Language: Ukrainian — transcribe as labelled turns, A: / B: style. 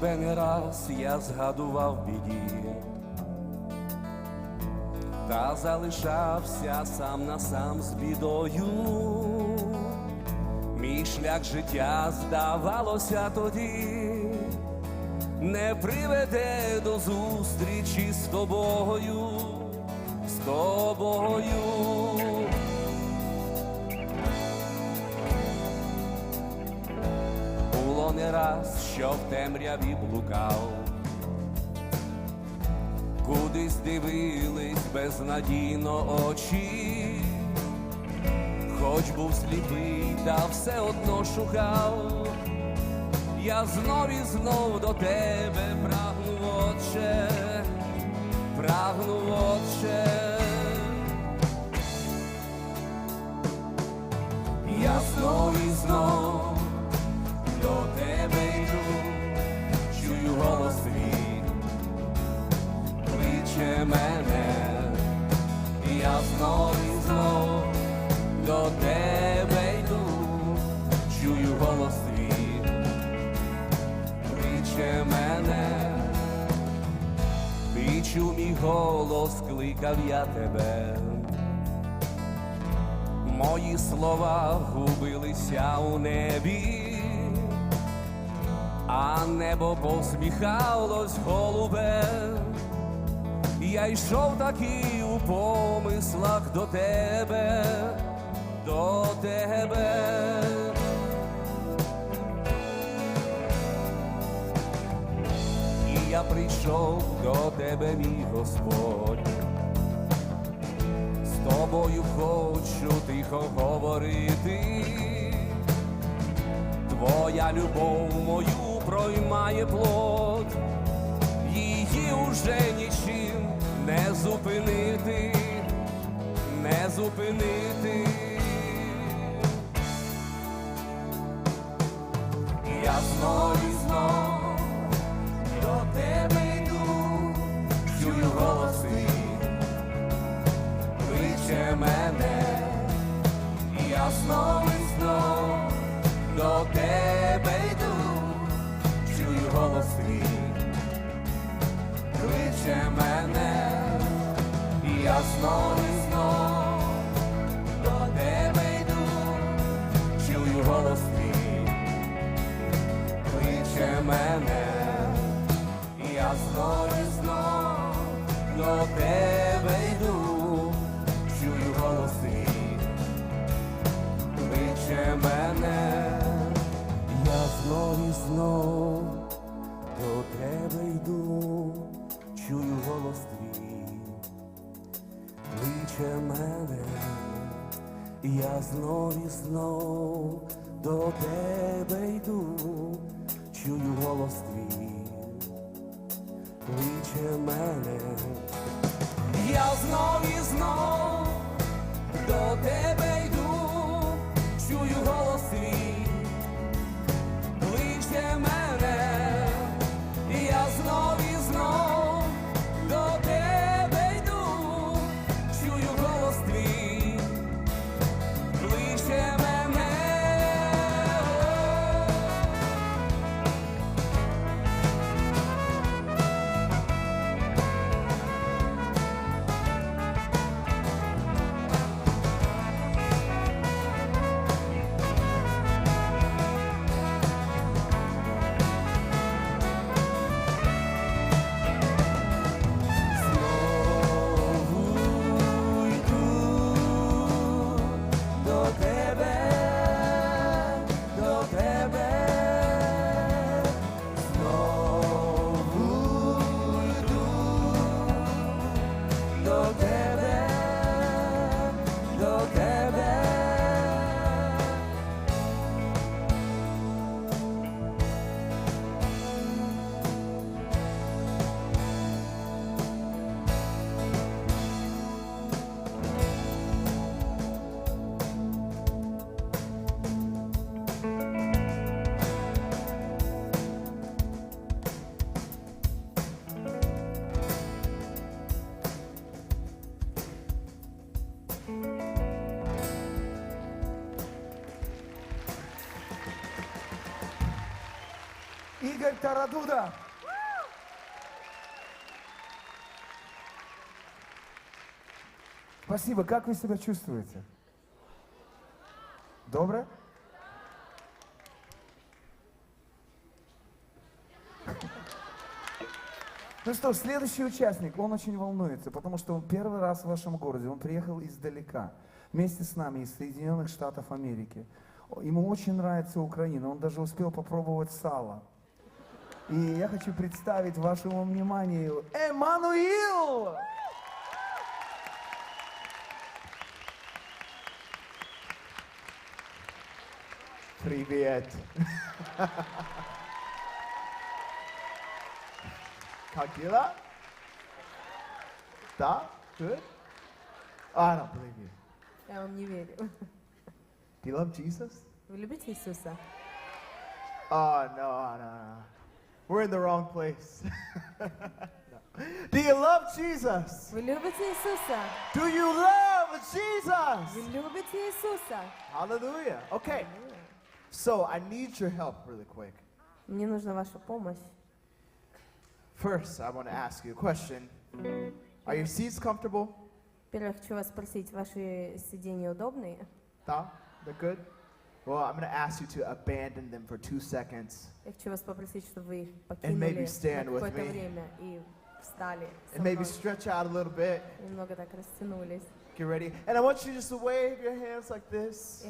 A: Тебе не раз я згадував біді, та залишався сам на сам з бідою. Мій шлях життя здавалося тоді, не приведе до зустрічі з тобою, з тобою. Не раз, що в темряві блукав, кудись дивились безнадійно очі, хоч був сліпий, та все одно шукав. Я знов і знов до тебе прагну, мене, я знов і знов до тебе йду, чую голос твій, кличе мене, ти чув мій голос, кликав я тебе. Мої слова губилися у небі, а небо посміхалось голубе. Я йшов таки у помислах до тебе, до тебе. І я прийшов до тебе, мій Господь. З тобою хочу тихо говорити, твоя любов мою проймає плод, її уже нічим не зупинити, не зупинити. Я знов і знов до тебе йду, чую голос твій кличе мене, я знов і знов до тебе йду, чую голос твій, кличе мене, я знов і знов до тебе йду, чую голос твій кличе мене. Я знов і знов
B: Игорь Тарадуда. Спасибо. Как вы себя чувствуете? Добро? Ну что, следующий участник, он очень волнуется, потому что он первый раз в вашем городе, он приехал издалека, вместе с нами из Соединенных Штатов Америки. Ему очень нравится Украина, он даже успел попробовать сало. И я хочу представить вашему вниманию Эммануил!
C: Привет. Как дела? Да? Good? I don't believe you.
D: Я вам не верю.
C: Do you love Jesus?
D: Вы любите Иисуса?
C: Oh, no, no, no. We're in the wrong place. No. Do you love Jesus?
D: Вы любите Иисуса?
C: Do you love Jesus?
D: Вы любите Иисуса?
C: Hallelujah. Okay. So I need your help really quick.
D: Мне нужна ваша помощь.
C: First, I want to ask you a question. Are your seats comfortable?
D: Во-первых, хочу вас спросить, ваши сиденья удобные?
C: Да? They're good? Well, I'm going to ask you to abandon them for two seconds
D: Я хочу вас попросить, чтобы вы их
C: And maybe
D: покинули
C: stand
D: на
C: with
D: какое-то
C: me.
D: время и встали со
C: and maybe
D: мной.
C: stretch out a little bit.
D: Немного так растянулись.
C: Get ready. And I want you just to wave your hands like this.